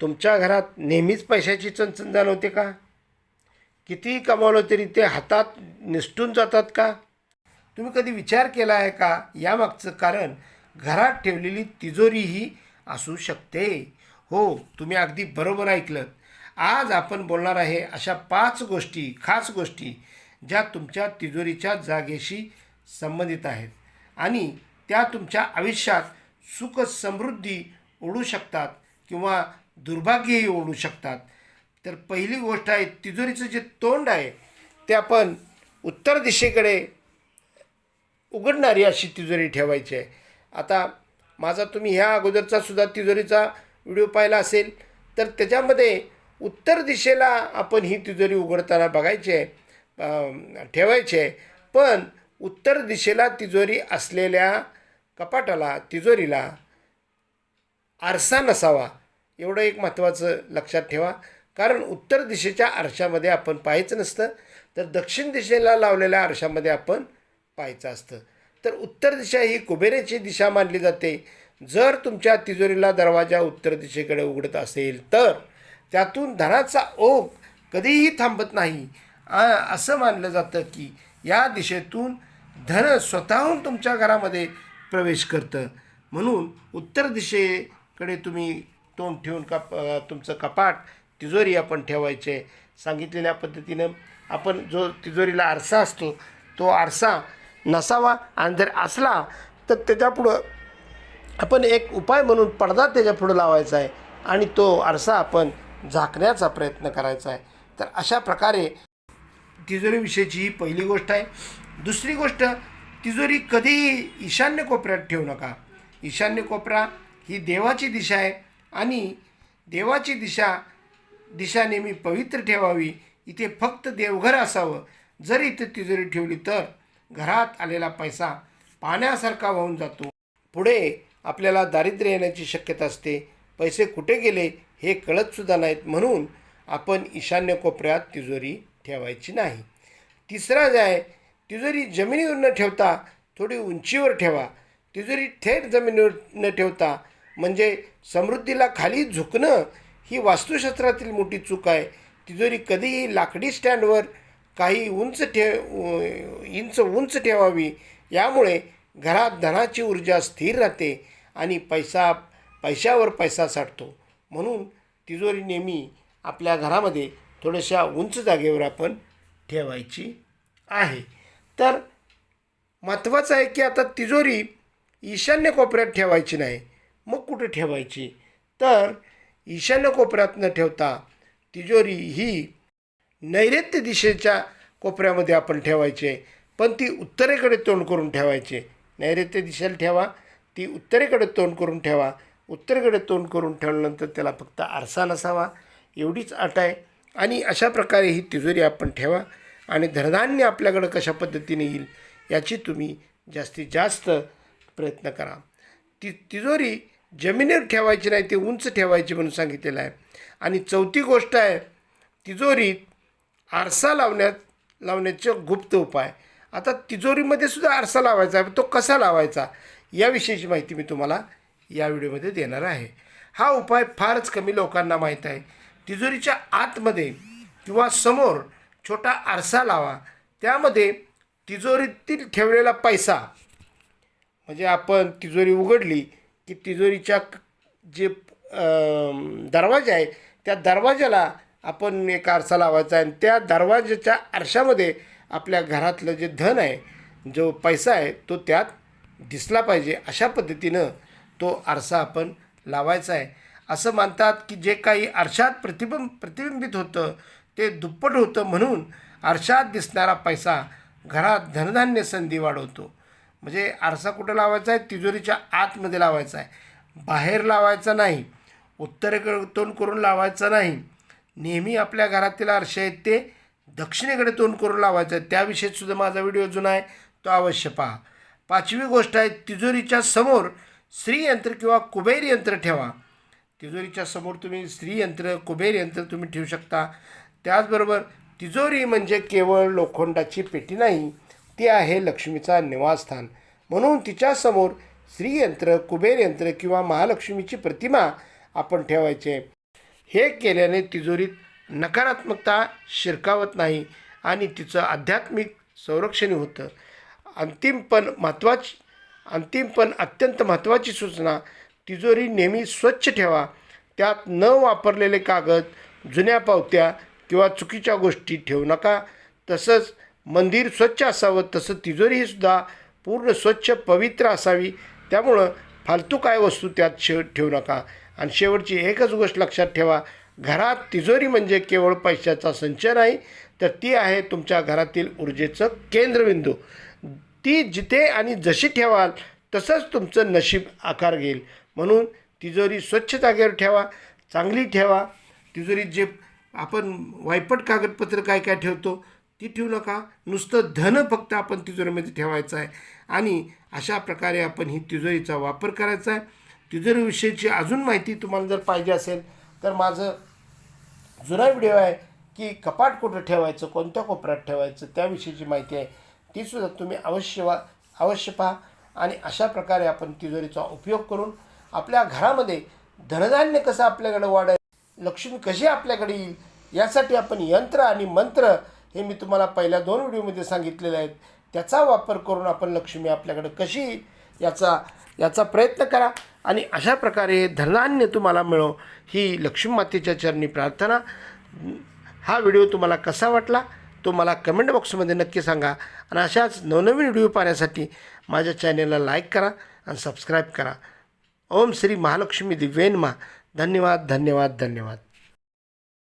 तुमच्या घरात नेहमीच पैशाची चणचण जाणवते का? कितीही कमावलं तरी ते हातात निसटून जातात का? तुम्ही कधी विचार केला आहे का यामागचं कारण? घरात ठेवलेली तिजोरी ही असू शकते. हो तुम्ही अगदी बरोबर ऐकलं आज आपण बोलणार आहे अशा पाच गोष्टी खास गोष्टी ज्या तुमच्या तिजोरीच्या जागेशी संबंधित आहेत. आणि त्या तुमच्या आयुष्यात सुख समृद्धी ओढू शकतात किंवा दुर्भाग्यही ओढू शकतात. तर पहिली गोष्ट आहे तिजोरीचं जे तोंड आहे ते आपण उत्तर दिशेकडे उघडणारी अशी तिजोरी ठेवायची आहे. आता माझा तुम्ही ह्या अगोदरचा सुद्धा तिजोरीचा व्हिडिओ पाहिला असेल तर त्याच्यामध्ये उत्तर दिशेला आपण ही तिजोरी उघडताना बघायची आहे ठेवायची आहे. पण उत्तर दिशेला तिजोरी असलेल्या कपाटाला तिजोरीला आरसा नसावा. एवढं एक महत्त्वाचं लक्षात ठेवा. कारण उत्तर दिशेच्या आरशामध्ये आपण पाहायचं नसतं. तर दक्षिण दिशेला लावलेल्या आरशामध्ये आपण पाहायचं असतं. तर उत्तर दिशा ही कुबेरेची दिशा मानली जाते. जर तुमच्या तिजोरीला दरवाजा उत्तर दिशेकडे उघडत असेल तर त्यातून धनाचा ओघ कधीही थांबत नाही. असं मानलं जातं की या दिशेतून धन स्वतःहून तुमच्या घरामध्ये प्रवेश करतं. म्हणून उत्तर दिशेकडे तुम्ही तोंड ठेवून कप तुमचं कपाट तिजोरी आपण ठेवायचे. सांगितलेल्या पद्धतीनं आपण जो तिजोरीला आरसा असतो तो आरसा नसावा. आणि जर असला तर त्याच्यापुढं आपण एक उपाय म्हणून पडदा त्याच्यापुढं लावायचा आहे आणि तो आरसा आपण झाकण्याचा प्रयत्न करायचा आहे. तर अशा प्रकारे तिजोरीविषयीची ही पहिली गोष्ट आहे. दुसरी गोष्ट तिजोरी कधीही ईशान्य कोपऱ्यात ठेवू नका. ईशान्य कोपरा ही देवाची दिशा आहे. आणि देवाची दिशा दिशा नेहमी पवित्र ठेवावी. इथे फक्त देवघर असावं. जर इथे तिजोरी ठेवली तर घरात आलेला पैसा पाण्यासारखा वाहून जातो. पुढे आपल्याला दारिद्र्य येण्याची शक्यता असते. पैसे कुठे गेले हे कळतसुद्धा नाहीत. म्हणून आपण ईशान्य कोपऱ्यात तिजोरी ठेवायची नाही. तिसरा जे आहे तिजोरी जमिनीवर न ठेवता थोडी उंचीवर ठेवा. तिजोरी थेट जमिनीवर न ठेवता म्हणजे समृद्धीला खाली झुकणं ही वास्तुशास्त्रातील मोठी चूक आहे. तिजोरी कधीही लाकडी स्टँडवर काही उंच ठेव इंच उंच ठेवावी. यामुळे घरात धनाची ऊर्जा स्थिर राहते आणि पैसा पैशावर पैसा साठतो. म्हणून तिजोरी नेहमी आपल्या घरामध्ये थोड्याशा उंच जागेवर आपण ठेवायची आहे. तर महत्त्वाचं आहे की आता तिजोरी ईशान्य कोपऱ्यात ठेवायची नाही. मग कुठे ठेवायची? तर ईशान्य कोपऱ्यात न ठेवता तिजोरी ही नैऋत्य दिशेच्या कोपऱ्यामध्ये आपण ठेवायचे. पण ती उत्तरेकडे तोंड करून ठेवायचे. नैऋत्य दिशेला ठेवा ती उत्तरेकडे तोंड करून ठेवा. उत्तरेकडे तोंड करून ठेवल्यानंतर त्याला फक्त आरसा नसावा. एवढीच अट आहे. आणि अशा प्रकारे ही तिजोरी आपण ठेवा. आणि धनधान्य आपल्याकडं कशा पद्धतीने येईल याची तुम्ही जास्तीत जास्त प्रयत्न करा. ती तिजोरी जमिनीवर ठेवायची नाही ती उंच ठेवायची म्हणून सांगितलेलं आहे. आणि चौथी गोष्ट आहे तिजोरीत आरसा लावण्यात लावण्याचे गुप्त उपाय आता तिजोरीमध्ये सुद्धा आरसा लावायचा आहे तो कसा लावायचा याविषयीची माहिती मी तुम्हाला या व्हिडिओमध्ये देणार आहे. हा उपाय फारच कमी लोकांना माहीत आहे. तिजोरीच्या आतमध्ये किंवा समोर छोटा आरसा लावा. त्यामध्ये तिजोरीतील ठेवलेला पैसा म्हणजे आपण तिजोरी उघडली की तिजोरीच्या जे दरवाजा आहे त्या दरवाजाला आपण एक आरसा लावायचा आहे. आणि त्या दरवाजाच्या आरशामध्ये आपल्या घरातलं जे धन आहे जो पैसा आहे तो त्यात दिसला पाहिजे. अशा पद्धतीनं तो आरसा आपण लावायचा आहे. असं मानतात की जे काही आरशात प्रतिबिंब प्रतिबिंबित होतं ते दुप्पट होतं म्हणून आरशात दिसणारा पैसा घरात धनधान्य संधी वाढवतो. म्हणजे आरसा कुठं लावायचा आहे? तिजोरीच्या आतमध्ये लावायचा आहे. बाहेर लावायचा नाही. उत्तरेकडे तोंड करून लावायचा नाही. नेहमी आपल्या घरातील आरसे आहेत ते दक्षिणेकडे तोंड करून लावायचं आहे त्याविषयीसुद्धा माझा व्हिडिओ जुना आहे. तो अवश्य पहा. पाचवी गोष्ट आहे तिजोरीच्या समोर स्त्रीयंत्र किंवा कुबेर यंत्र ठेवा. तिजोरीच्या समोर तुम्ही स्त्रीयंत्र कुबेर यंत्र तुम्ही ठेवू शकता. त्याचबरोबर तिजोरी म्हणजे केवळ लोखंडाची पेटी नाही. ती आहे लक्ष्मीचा निवासस्थान. म्हणून तिच्यासमोर श्रीयंत्र कुबेरयंत्र किंवा महालक्ष्मीची प्रतिमा आपण ठेवायचे. हे केल्याने तिजोरीत नकारात्मकता शिरकावत नाही आणि तिचं आध्यात्मिक संरक्षण होतं. अंतिम पण महत्त्वाची अंतिम पण अत्यंत महत्त्वाची सूचना तिजोरी नेहमी स्वच्छ ठेवा. त्यात न वापरलेले कागद जुन्या पावत्या किंवा चुकीच्या गोष्टी ठेवू नका. तसंच मंदिर स्वच्छ असावं तसं तिजोरी सुद्धा पूर्ण स्वच्छ पवित्र असावी. त्यामुळं फालतू काय वस्तू त्यात शे ठेवू नका. आणि शेवटची एकच गोष्ट लक्षात ठेवा. घरात तिजोरी म्हणजे केवळ पैशाचा संचय नाही तर ती आहे तुमच्या घरातील ऊर्जेचं केंद्रबिंदू. ती जिथे आणि जशी ठेवाल तसंच तुमचं नशीब आकार घेईल. म्हणून तिजोरी स्वच्छ जागेवर ठेवा चांगली ठेवा. तिजोरीत जे आपण वायपट कागदपत्र काय काय ठेवतो ती ठेवू नका. नुसतं धन फक्त आपण तिजोरीमध्ये ठेवायचं आहे. आणि अशा प्रकारे आपण ही तिजोरीचा वापर करायचा आहे. तिजोरीविषयीची अजून माहिती तुम्हाला जर पाहिजे असेल तर माझं जुना व्हिडिओ आहे की कपाट कुठं ठेवायचं कोणत्या कोपऱ्यात ठेवायचं त्याविषयीची माहिती आहे. तीसुद्धा तुम्ही अवश्य वा अवश्य पहा. आणि अशा प्रकारे आपण तिजोरीचा उपयोग करून आपल्या घरामध्ये धनधान्य कसं आपल्याकडे वाढेल लक्ष्मी कशी आपल्याकडे येईल यासाठी आपण यंत्र आणि मंत्र हे मी तुम्हाला पहिल्या दोन व्हिडिओमध्ये सांगितलेले आहेत. त्याचा वापर करून आपण लक्ष्मी आपल्याकडे कशी येईल याचा याचा प्रयत्न करा. आणि अशा प्रकारे धनान्य तुम्हाला मिळो ही लक्ष्मी मातेच्या चरणी प्रार्थना. हा व्हिडिओ तुम्हाला कसा वाटला तो मला कमेंट बॉक्समध्ये नक्की सांगा. आणि अशाच नवनवीन व्हिडिओ पाहण्यासाठी माझ्या चॅनेलला लाईक करा आणि सबस्क्राईब करा. ओम श्री महालक्ष्मी दिव्येनमा धन्यवाद धन्यवाद धन्यवाद.